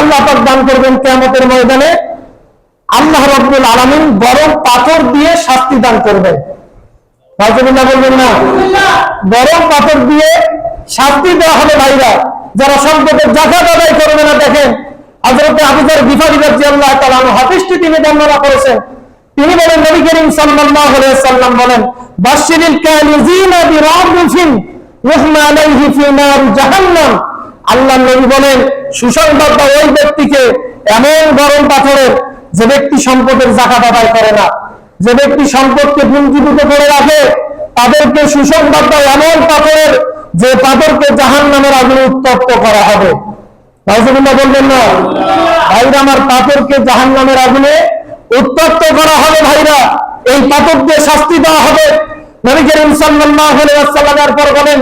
আল্লাহ পাক দান করবেন কেয়ামতের ময়দানে। আল্লাহ রব্বুল আলামিন গরম পাথর দিয়ে শাস্তি দান করবেন। বলবেন না। পাথর দিয়ে শাস্তি দেওয়া হবে ভাইরা। যারা সম্পদের করবে না, দেখেন হাদিসটি তিনি বর্ণনা করেছেন। তিনি বলেন, নবী করিম সাল্লাল্লাহু সাল্লাম বলেন, বাশশিরিল কালিজিনা বিরাদিফিন ইউহমা আলাইহি ফি নার জাহান্নাম। আল্লাহ নবী বলেন, সুসংবাদ দাও ওই ব্যক্তিকে এমন গরম পাথরের যে ব্যক্তি সম্পদের জাকাত আদায় করে না। যে ব্যক্তি সম্পদকে পুঞ্জীভূত করে রাখে, তাদেরকে সুসংবাদ দাও এমন পাথরের যে পাথরকে জাহান নামের আগুনে উত্তপ্ত করা হবে। বলবেন না? ভাইরা, আমার পাথরকে জাহান নামের আগুনে উত্তপ্ত করা হবে ভাইরা। এই পাথর দিয়ে শাস্তি দেওয়া হবে। নবী করিম সাল্লাল্লাহু আলাইহি ওয়াসাল্লামের পর বলেন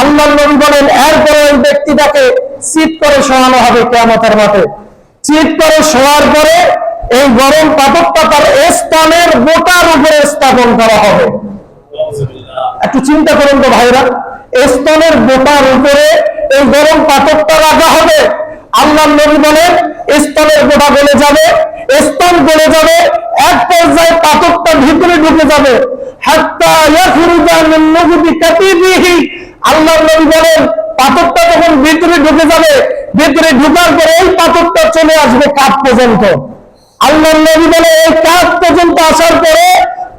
আল্লাহ নবী বলেন, এরপরে ওই ব্যক্তিটাকে চিৎ করে শোয়ানো হবে কিয়ামতের মাঠে চিৎ করে শোয়ার পরে এই গরম পাথরটা তার স্তনের বোটার উপরে স্থাপন করা হবে। একটু চিন্তা করুন তো ভাইরা, স্তনের বোটার উপরে এই গরম পাথরটা রাখা হবে। আল্লাহ নবী বলেন, স্তনের বোটা গলে যাবে, স্তন গলে যাবে, এক পর্যায়ে পাথরটা ভিতরে ঢুকে যাবে। আল্লাহ নবী বলেন, পাথরটা যখন ভিতরে ঢুকে যাবে, ভিতরে ঢুকার পরে এই পাথরটা চলে আসবে কাঠ পর্যন্ত। আল্লাহ নবী বলে এই কাঠ পর্যন্ত আসার পরে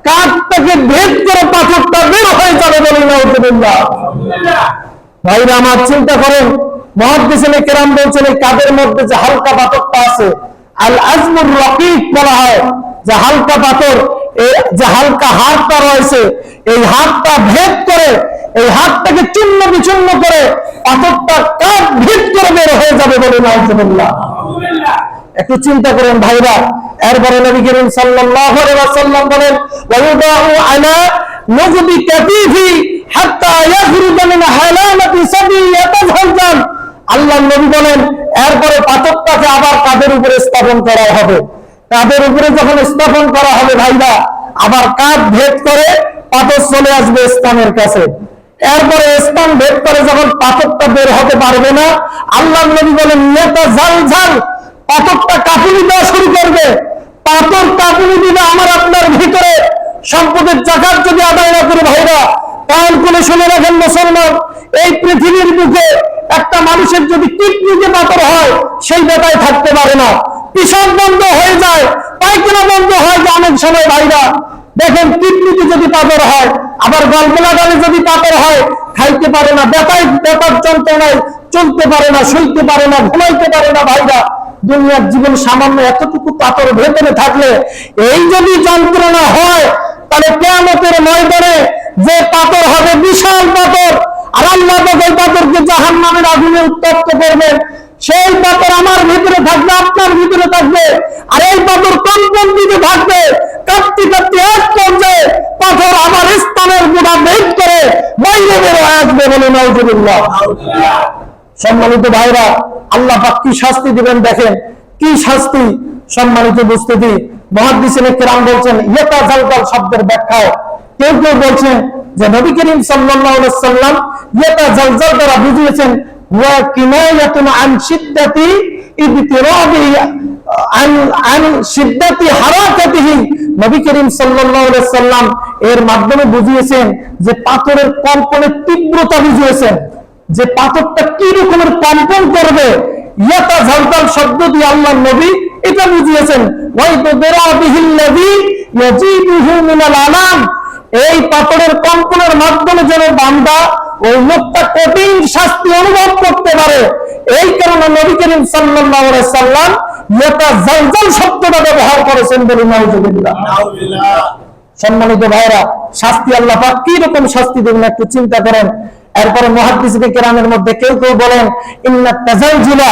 কাঠটাকে ভেদ করে পাথরটা বের হয়ে যাবে বলে নাউজুবিল্লাহ ভাইরা, আমার চিন্তা করেন, মহাদ্দেশনে কেরাম বলছেন, এই কাদের মধ্যে যে হালকা পাথরটা আছে আল আজমুর রকিক বলা হয়, যে হালকা পাথর হালকা হাতটা রয়েছে, এই হাতটা ভেদ করে, এই হাতটাকে করে পাথরটা কাঠ ভেদ করে বের হয়ে যাবে বলে নাউজুবিল্লাহ। একটু চিন্তা করেন ভাইরা, এরপরে নবী করিম সাল্লাল্লাহু আলাইহি ওয়াসাল্লাম বলেন, ওয়ায়ুদাউ আলা নুজবি কাতিফি হাত্তা ইয়াখরুজা মিন হালামাতি সাবি ইয়াতাজালজাল আল্লাহ নবী বলেন, এরপরে পাথরটাকে আবার কাদের উপরে স্থাপন করা হবে? কাদের উপরে যখন স্থাপন করা হবে ভাইরা, আবার কাঁধ ভেদ করে পাথর চলে আসবে স্থানের কাছে। এরপরে স্থান ভেদ করে যখন পাথরটা বের হতে পারবে না আল্লাহ নবী বলেন, নেতা ঝাল ঝাল, পাথরটা কাপুনি দেওয়া শুরু করবে। পাথর কাপুনি দিবে আমার আপনার ভিতরে। সম্পদের জাকাত যদি আদায় না করে ভাইরা কান করে শুনে রাখেন মুসলমান, এই পৃথিবীর বুকে একটা মানুষের যদি কিডনিতে পাথর হয়, সেই বেতায় থাকতে পারে না। পিসাব বন্ধ হয়ে যায়, পায়খানা বন্ধ হয়ে যায় অনেক সময় ভাইরা। দেখেন কিডনিতে যদি পাথর হয়, আবার গল্পলাগালে যদি পাথর হয়, খাইতে পারে না বেতায় বেতার যন্ত্রণায় চলতে পারে না, শুইতে পারে না, ঘুমাইতে পারে না ভাইরা। দুনিয়ার জীবন সামান্য এতটুকু পাথর ভেতরে থাকলে এই যদি যন্ত্রণা হয়, তাহলে কেয়ামতের ময়দানে যে পাথর হবে, বিশাল পাথর। আর আল্লাহ পাথরকে জাহান নামের আগুনে উত্তপ্ত করবেন। সেই পাথর আমার ভিতরে থাকবে, আপনার ভিতরে থাকবে। আর এই পাথর কম্পন দিতে থাকবে, কাঁপতে কাঁপতে এক পর্যায়ে পাথর আমার স্থানের গোড়া ভেদ করে বাইরে বের আসবে বলে নজরুল্লাহ সম্মানিত ভাইরা, আল্লাহ পাক কি শাস্তি দিবেন দেখেন, কি শাস্তি? সম্মানিত উপস্থিতি মহাদিসিনে কেরাম বলছেন, ইয়েতা জালজাল শব্দের ব্যাখ্যায়। কেউ কেউ বলছেন যে নবী করিম আলাইহি সাল্লাম ইয়েতা জালজাল দ্বারা বুঝিয়েছেন এর মাধ্যমে বুঝিয়েছেন যে পাথরের কম্পনের তীব্রতা বুঝিয়েছেন। যে পাথরটা কি রকমের কম্পন করবে? ইয়াতা ঝলকাল শব্দ দিয়ে আল্লাহ নবী এটা বুঝিয়েছেন। এই পাথরের কম্পনের মাধ্যমে যেন বান্দা ওই লোকটা কঠিন শাস্তি অনুভব করতে পারে। এই কারণে নবী করিম সাল্লাল্লাহু আলাইহি সাল্লাম ইয়াতা জালজাল শব্দটা ব্যবহার করেছেন বলে নাউজুবিল্লাহ। সম্মানিত ভাইরা শাস্তি আল্লাহ পাক কি রকম শাস্তি দেবেন একটু চিন্তা করেন। এরপরে মহাদিসিকে কেরামের মধ্যে কেউ কেউ বলেন ইন্না তাজালজিলা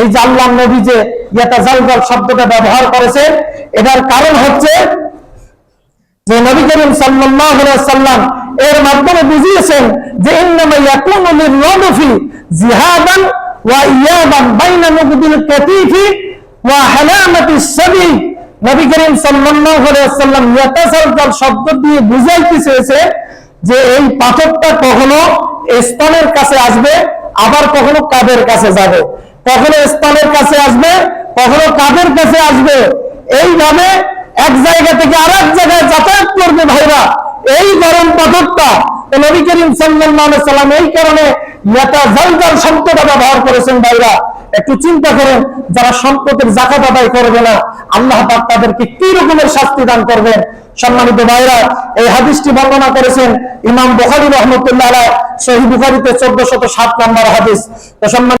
এই যে আল্লাহ নবী যে ইয়াতাজালজাল শব্দটা ব্যবহার করেছে এটার কারণ হচ্ছে যে নবী করিম সাল্লাল্লাহু আলাইহি সাল্লাম এর মাধ্যমে বুঝিয়েছেন যে ইন্নামা ইয়াকুনু লির-রাদফি জিহাদান বুঝাইতে চেয়েছে যে এই পাথরটা কখনো স্তনের কাছে আসবে, আবার কখনো কাদের কাছে যাবে। কখনো স্তনের কাছে আসবে, কখনো কাদের কাছে আসবে। এইভাবে এক জায়গা থেকে আর এক জায়গায় যাতায়াত করবে ভাইরা। এই গরম পাথরটা নবী করিম সাল্লাম এই কারণে ইয়াতা জালজাল শব্দটা ব্যবহার করেছেন ভাইরা। একটু চিন্তা করেন, যারা সম্পদের জাকাত আদায় করবে না, আল্লাহ পাক তাদেরকে কি রকমের শাস্তি দান করবেন? সম্মানিত ভাইরা, এই হাদিসটি বর্ণনা করেছেন ইমাম বুখারী রহমতুল্লাহ সহিহ বুখারীতে 1407 নম্বর হাদিস। তো সম্মানিত